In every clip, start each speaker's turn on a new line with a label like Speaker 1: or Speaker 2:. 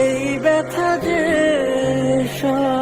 Speaker 1: এই ব্যথা যে সয়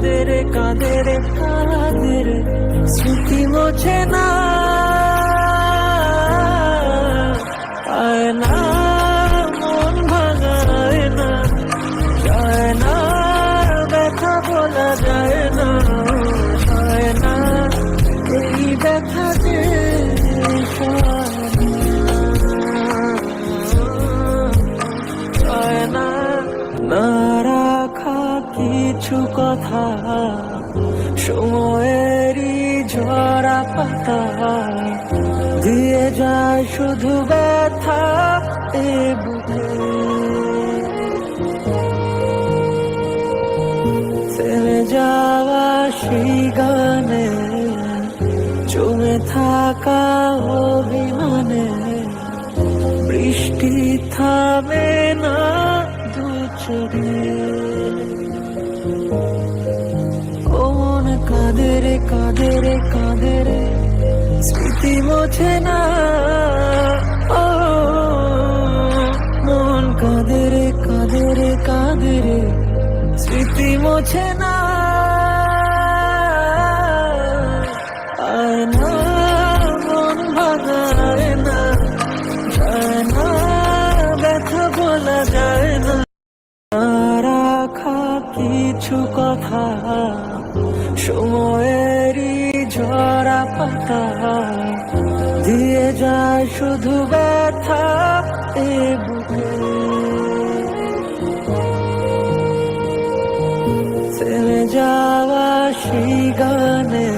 Speaker 1: মন কাঁদে রে কাঁদে রে কাঁদে রে স্মৃতি মোছে না। আয় না, মন ভাঙায় না। যায় না, ব্যথা বলা যায় না। যায় না, এই ব্যথা কিছু কথা, সময়েরই ঝরা পাতা। দিয়ে যায় শুধু ব্যথা এ বুকে। থেমে যাওয়া সেই গানে, জমে থাকা অভিমানে, বৃষ্টি থামে না দু চোখে। স্মৃতি মোছে না। ও, মন কাঁদেরে কাঁদে রে স্মৃতি মোছে না। আয় না। মন না। না কিছু কথা। সময়েরই ঝরা পাতা। দিয়ে যায় শুধু ব্যথা এ বুকে। থেমে যাওয়া সেই গানে